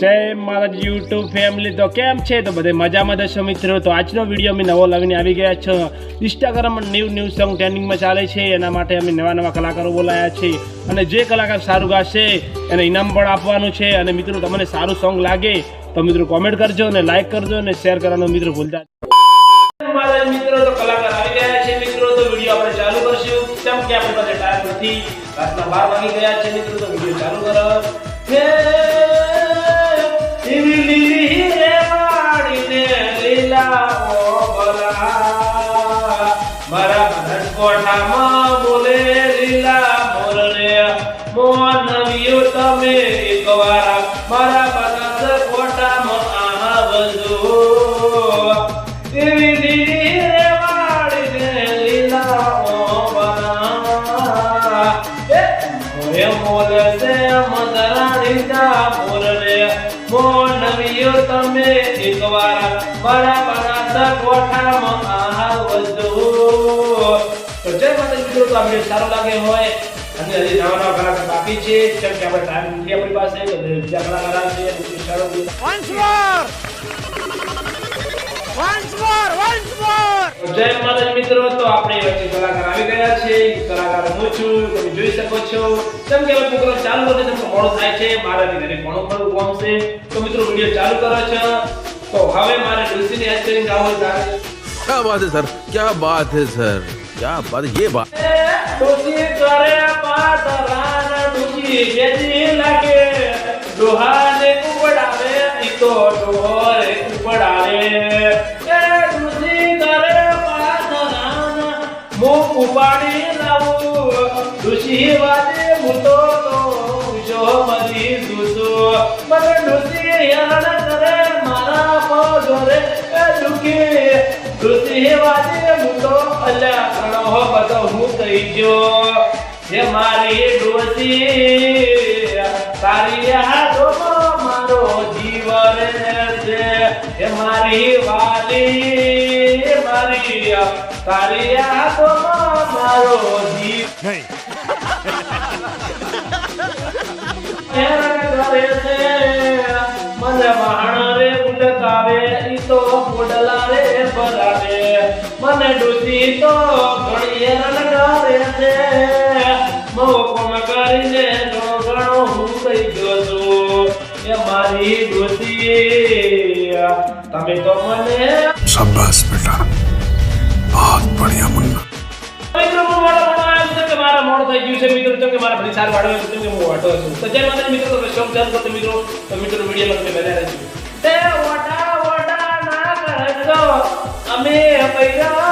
જય મારા YouTube family તો કેમ છે? તો બધે મજામાં દશો મિત્રો. તો આજનો વીડિયો અમે નવો લાવીને આવી ગયા છો. ઇન્સ્ટાગ્રામમાં ન્યૂ ન્યૂ સોંગ ટ્રેન્ડિંગમાં ચાલે છે. એના માટે અમે નવા નવા કલાકારો બોલાયા છે. અને જે કલાકાર સારું ગાશે, એને ઇનામ પણ આપવાનું છે. અને મિત્રો, તમને સારું સોંગ લાગે, તો મિત્રો કોમેન્ટ કરજો અને લાઈક કરજો અને શેર કરવાનું મિત્રો ભૂલતા મિત્રો, તો કલાકાર આવી ગયા છે મિત્રો. તો વીડિયો આપણે ચાલુ કરશું. કેમ કે આપણી પાસે ટાઈમ નથી. રાતના બાર વાગી ગયા છે મિત્રો, તો વીડિયો ચાલુ કરો. મારા બનાસકોઠામાં બોલે લીલા મોરને મોનવ્યો તમે એકવાર. મારા બનાસકોઠામાં આવજો એવી લીલી રેવાડીને લીલા ઓબલા એ મોલે સે મદરાણી જા મોરને મોનવ્યો તમે એકવાર. મારા બનાસ કોઠામાં આવજો મિત્રો તો આ વિડીયો સારો લાગે હોય અને હજી નવા નવા કલાકાર બાકી છે કેમ કે આપણે ટાઈમ નથી આપણી પાસે તો બીજા કલાકાર આવશે અને સારો Once more! Once more! Once more! જય માતાજી મિત્રો તો આપણે વચ્ચે કલાકાર આવી ગયા છે ઈ કલાકાર હું છું તમે જોઈ શકો છો કેમ કે હવે પ્રોગ્રામ ચાલુ કરે છે તો મોડું થાય છે મારાથી ઘરે ઘણું ખરું કામ છે તો મિત્રો વિડીયો ચાલુ કરો છો તો હવે મારે ડુસીની હેલ્પ ગાવું તારે क्या बात है सर क्या बात है सर क्या बात है ये બાત ડોસી કરે પાતરાન ડોસી બેજી લાગે ડોહાને ઉપડાવે ઈ તો ડોરે ઉપડાવે એ ડોસી કરે પાતરાન મો ઉપાડી લાવું ડોસી વાદે મુતો તો જો મરી દુસો મને ડોસી હેરાન કરે મારા પગરે એ દુખી ડોસી વાદે મુતો અલ્યા ઘણો બધો હું થઈ ગયો, હે મારી મારો જીવન છે. હે મારી વાલી મારી તારી હાથોમાં મારો જીવ નહીં. તમે તો મને શાબાશ બેટા. બહુત બઢિયા મુન્ના. મિત્રો મારા મોડ છે કે મારા મોડ થઈ ગયું છે. મિત્રો તો કે મારા ફરી સાર વાળો છે કે હું વાટો છું. તો જય માતાજી, મિત્રો તો શોખ જાન તો મિત્રો તો મિત્રો વિડિયો લખને બેઠા રહેજો. અમે પૈરા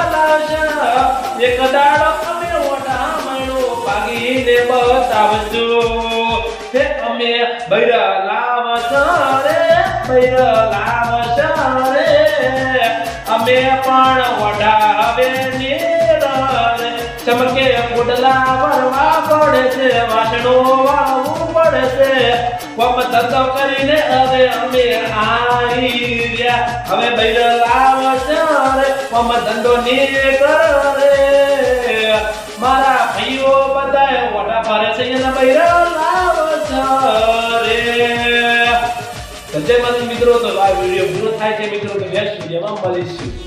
એક દાડો અમે વડા મણો ભાગીને બતાવજો. હે, અમે બૈરા લાવશા રે બૈરા લાવશા રે. અમે પણ વડાવે નિરાને ચમકે પુડલા ભરવા પડે છે વાસણો વાવું પડે છે કોમ ધંધો કરીને હવે અમે આવી રહ્યા. હવે બૈર લાવશે રે કોમ ધંધો ને કરે. મારા ભાઈઓ બધા ઓટા પારે છે એના બૈર લાવશે રે તો જય માતાજી મિત્રો, તો આ વીડિયો પૂરો થાય છે મિત્રો, તો નેક્સ્ટ વિડીયોમાં મળીશું.